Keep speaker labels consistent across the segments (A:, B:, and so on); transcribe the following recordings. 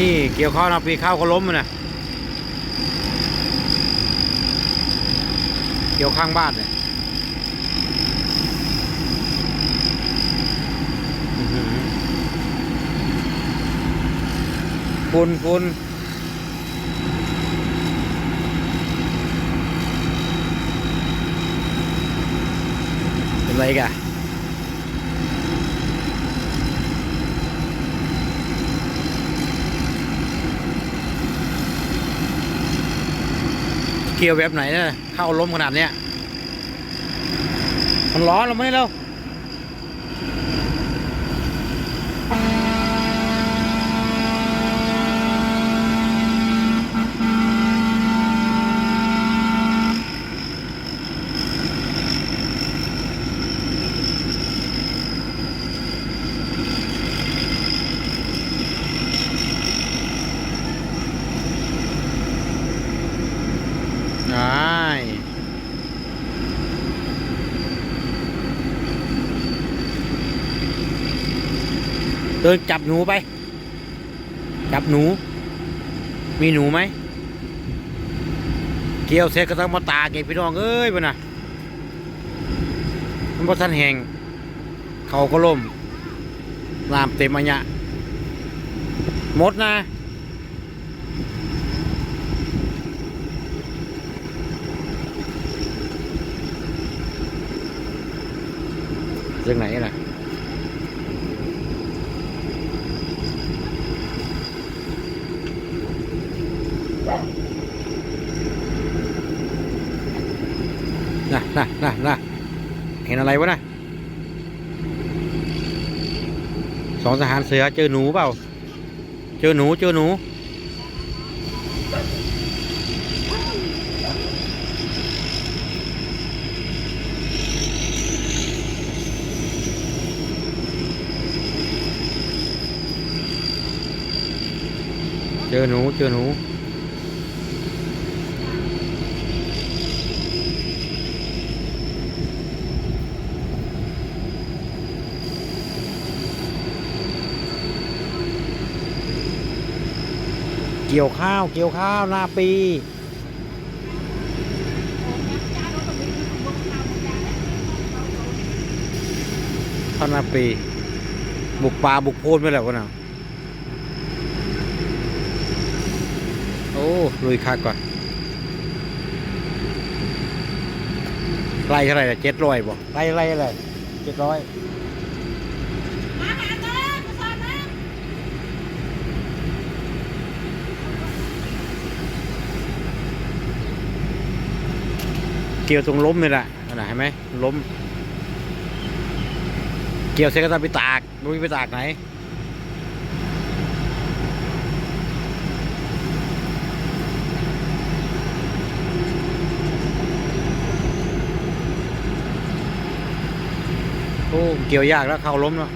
A: นี่เกี่ยวข้าวนาปีข้าวก็ล้มมันนะเกี่ยวข้างบ้านเนี่ยอื้อหือฝุ่นฝุ่นเป็นไรกัน เกียวแบบไหนเนี่ยเข้าล้มขนาดเนี้ยมันร้อนเราไหมเราใช่ เดินจับหนูไป จับหนู มีหนูไหม เกี่ยวเสร็จก็ต้องมาตาเก็บพี่น้องเอ้ยมันน่ะ มันพอท่านแหงเขาก็ล่มน้ำเต็มอันเนี้ยหมดนะเรื่องไหนน่ะ น่ะน่ะน่ะน่ะเห็นอะไรวะน่ะสองทหารเสือเจอหนูเปล่า เจอหนูเจอหนู เจอหนูเจอหนู เกี่ยวข้าวเกี่ยวข้าวหน้าปี ข้าวหน้าปี บุกป่าบุกโพนไปแล้วกันนะโอ้ลุยคักก่อนไล่เท่าไหร่เจ็ดร้อยบ่ไล่ไล่อะไรเจ็ดร้อย
B: มาหาเด้อกระสอบนะ
A: เกี่ยวตรงล้มนี่แหละนไหนเห็นไหมล้ม เกี่ยวเสร็จก็ต้องไปตากไม่รู้ไปตากไหนโอ้เกี่ยวยากแล้วเข้าล้มแล้ว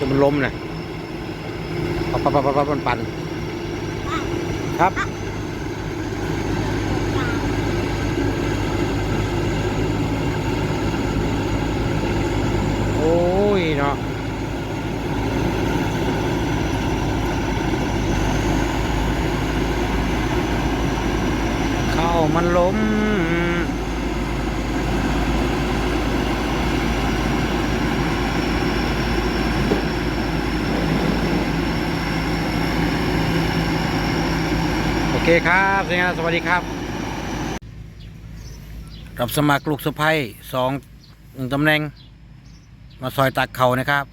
A: จะมันล้มนะปับปับปับปับปับมันปั่นครับโอ้ยเนาะเข้ามันล้ม โอ เคครับสวัสดีครับสวัสดีครับสมัครลูกสะพ้ยสองหนึ่งตำแหน่ง มาซอยตักเขานะครับ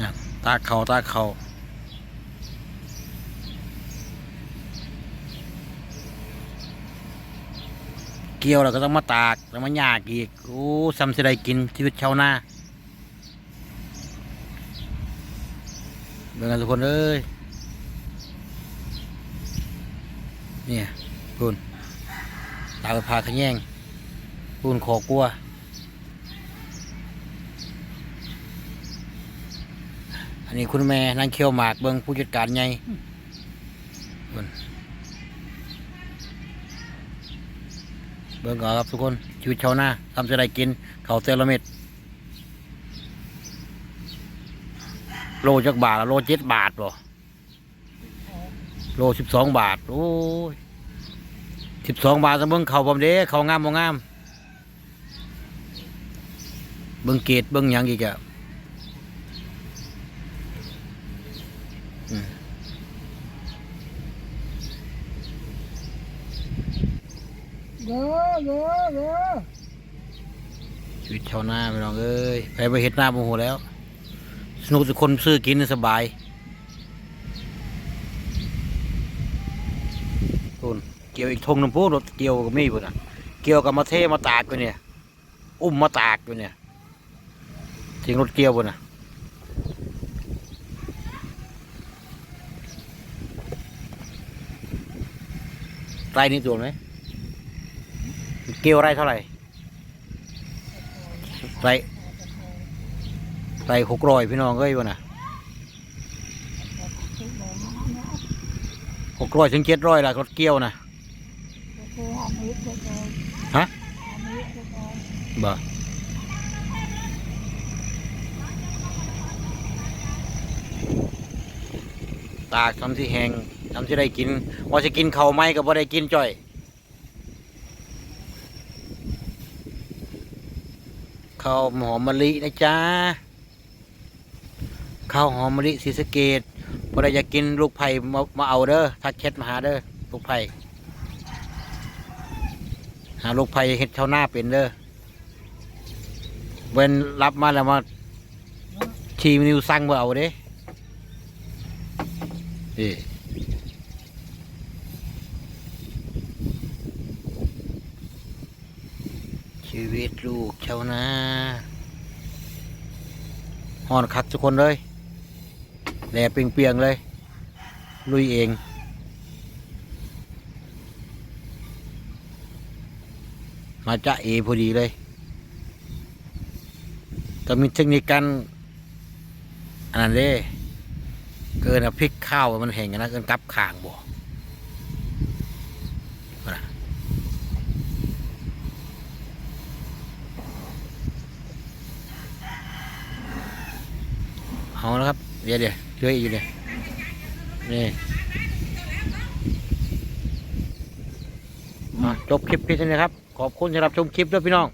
A: นะตากเขาตากเขาเกี่ยวแล้วก็ต้องมาตากแล้วมายากอีก โอ้ซ้ำสิได้กินชีวิตชาวนา เบิ่งกันทุกคนเอ้ยเนี่ยปูนตาไปพาขยงปูนขอกลัวอันนี้คุณแม่นั่งเคี่ยวหมากเบิ่งผู้จัดการไงปูนเบิ่งก่อครับทุกคนชีวิตชาวนาทำจะได้กินเขาเซรามิด โลจักบาทละโลเจ็ดบาทบ่โลสิบสองบาท โอ้ยสิบสองบาทจะเบิ่งเขาวผมเด้เขาวงามบ่งาม เบิ่งเกตเบิ่งหยังอีกอะอืม
B: เยอะเยอะเยอะ
A: ชีวิตชาวนาพี่น้องเอ้ยไปไปเห็ดหน้าโมโหแล้ว สนุกทุกคนซื้อกินสบายคุนเกี่ยวอีกทงน้ำพุรถเกี่ยวกับมีพุ่นอะ เกี่ยวกับมาเทมาตากอยู่เนี่ย อุ้มมาตากอยู่เนี่ยทิ้งรถเกี่ยวพุ่นอะไรนี่ตัวไหมเกี่ยวไรเท่าไหร่ไร ไรหกร้อยพี่น้องเอ้ยวะนะหกร้อยถึงเจ็ดร้อยละรถเกี่ยวนะฮะบ่ตากทำที่แหงทำที่ได้กินว่าจะกินเขาไหมก็บ่ได้กินจ่อยข้าวหอมมะลินะจ๊ะ ข้าวหอมมะลิศรีสะเกดพอได้อยากกินลูกไผ่มามาเอาเด้อทักแชทมาหาเด้อลูกไผ่หาลูกไผ่เฮ็ดชาวหน้าเป็นเด้อเว้นรับมาแล้วมาทีมนิวสั่งมาเอาเด้นี่ชีวิตลูกชาวนาหอนคักทุกคนเลย แดดเปรียงๆเลย ลุยเองมาจะเอพอดีเลยแต่มีเทคนิคการอันนั้นเด้เกินพริกข้าวมันแห้งนะเกินกับข่างบ่เอาแล้วครับ เดี๋ยวเดี๋ยว เหลือยู่เนี่ยนี่จบคลิปเพียงเท่านี้ครับ ขอบคุณสำหรับชมคลิปด้วยพี่น้อง